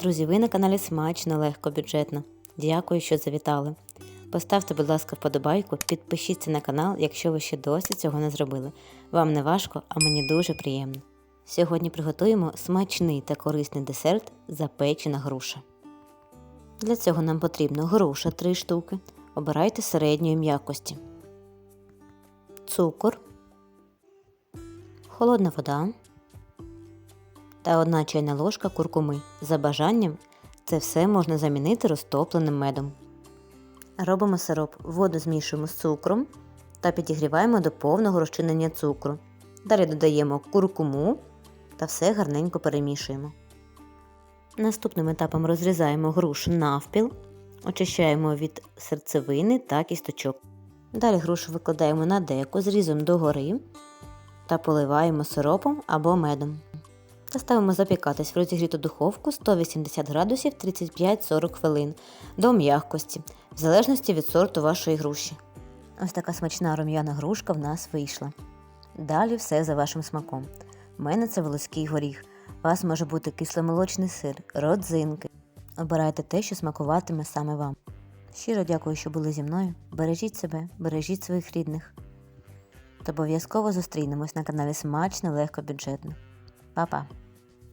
Друзі, ви на каналі Смачно, легко, бюджетно. Дякую, що завітали. Поставте, будь ласка, вподобайку, підпишіться на канал, якщо ви ще досі цього не зробили. Вам не важко, а мені дуже приємно. Сьогодні приготуємо смачний та корисний десерт запечена груша. Для цього нам потрібно груша 3 штуки. Обирайте середньої м'якості. Цукор, холодна вода та одна чайна ложка куркуми. За бажанням це все можна замінити розтопленим медом. Робимо сироп. Воду змішуємо з цукром та підігріваємо до повного розчинення цукру. Далі додаємо куркуму та все гарненько перемішуємо. Наступним етапом розрізаємо грушу навпіл, очищаємо від серцевини та кісточок. Далі грушу викладаємо на деко зрізом догори та поливаємо сиропом або медом. Та ставимо запікатись в розігріту духовку 180 градусів 35-40 хвилин до м'якості, в залежності від сорту вашої груші. Ось така смачна рум'яна грушка в нас вийшла. Далі все за вашим смаком. У мене це волоський горіх. У вас може бути кисломолочний сир, родзинки. Обирайте те, що смакуватиме саме вам. Щиро дякую, що були зі мною. Бережіть себе, бережіть своїх рідних. Та обов'язково зустрінемось на каналі Смачно, легко, бюджетно. Па-па!